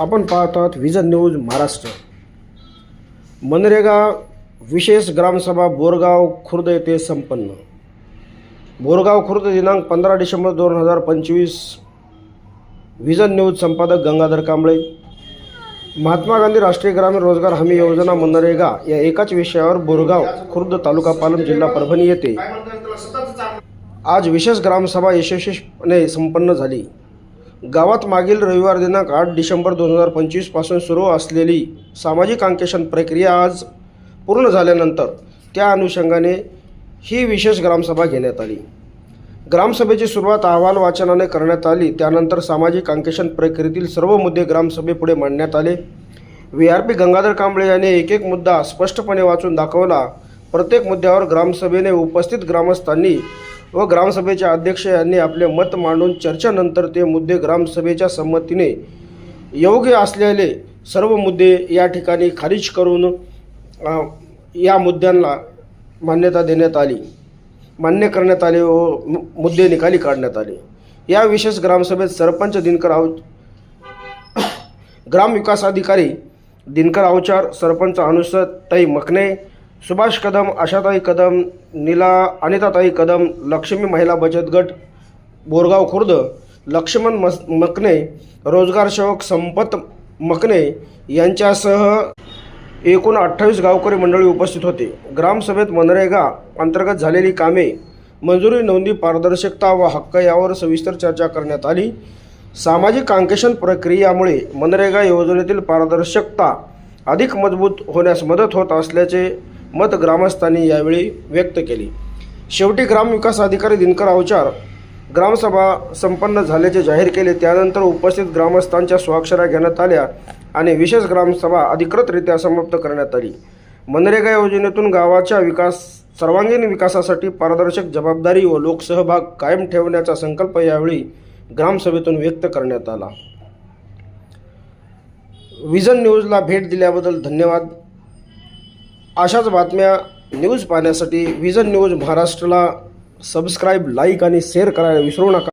आपण पाहत आहात विजन न्यूज महाराष्ट्र. मनरेगा विशेष ग्रामसभा बोरगाव खुर्द येथे संपन्न. बोरगाव खुर्द दिनांक पंधरा डिसेंबर दोन हजार पंचवीस विजन न्यूज संपादक गंगाधर कांबळे. महात्मा गांधी राष्ट्रीय ग्रामीण रोजगार हमी योजना मनरेगा या एकाच विषयावर बोरगाव खुर्द तालुका पालम जिल्हा परभणी येथे. आज विशेष ग्रामसभा यशस्वीपणे संपन्न झाली. गावात मागील रविवार दिनांक आठ डिसेंबर दोन हजार पंचवीसपासून सुरू असलेली सामाजिक अंकेशन प्रक्रिया आज पूर्ण झाल्यानंतर त्या अनुषंगाने ही विशेष ग्रामसभा घेण्यात आली. ग्रामसभेची सुरुवात अहवाल वाचनाने करण्यात आली. त्यानंतर सामाजिक अंकेशन प्रक्रियेतील सर्व मुद्दे ग्रामसभेपुढे मांडण्यात आले. V R P Gangadhar Kamble यांनी एक एक मुद्दा स्पष्टपणे वाचून दाखवला. प्रत्येक मुद्द्यावर ग्रामसभेने उपस्थित ग्रामस्थांनी व ग्रामसभेचे अध्यक्ष यांनी आपले मत मांडून चर्चेनंतर ते मुद्दे ग्रामसभेच्या संमतीने योग्य असलेले सर्व मुद्दे या ठिकाणी खारिज करून या मुद्द्यांना मान्यता देण्यात आली. मान्य करण्यात आले व मु- मुद्दे निकाली काढण्यात आले. या विशेष ग्रामसभेत सरपंच दिनकर आव ग्रामविकास अधिकारी दिनकर अवचार सरपंच अनुसताई मकने सुभाष कदम आशाताई कदम नीला अनिताताई कदम लक्ष्मी महिला बचत गट बोरगाव खुर्द लक्ष्मण मस मकने रोजगार सेवक संपत मकने यांच्यासह एकूण अठ्ठावीस गावकरी मंडळी उपस्थित होते. ग्रामसभेत मनरेगा अंतर्गत झालेली कामे मंजुरी नोंदी पारदर्शकता व हक्क यावर सविस्तर चर्चा करण्यात आली. सामाजिक कांकेशन प्रक्रियामुळे मनरेगा योजनेतील पारदर्शकता अधिक मजबूत होण्यास मदत होत असल्याचे मत ग्रामस्थांनी यावेळी व्यक्त केली. शेवटी ग्रामविकास अधिकारी दिनकर अवचार ग्रामसभा संपन्न झाल्याचे जाहीर केले. त्यानंतर उपस्थित ग्रामस्थांच्या स्वाक्षऱ्या घेण्यात आल्या आणि विशेष ग्रामसभा अधिकृतरित्या समाप्त करण्यात आली. मनरेगा योजनेतून गावाच्या विकास सर्वांगीण विकासासाठी पारदर्शक जबाबदारी व लोकसहभाग कायम ठेवण्याचा संकल्प यावेळी ग्रामसभेतून व्यक्त करण्यात आला. विजन न्यूजला भेट दिल्याबद्दल धन्यवाद. अशाच बातम्या न्यूज पाहण्यासाठी विजन न्यूज महाराष्ट्रला सबस्क्राईब लाईक आणि शेअर करायला विसरू नका.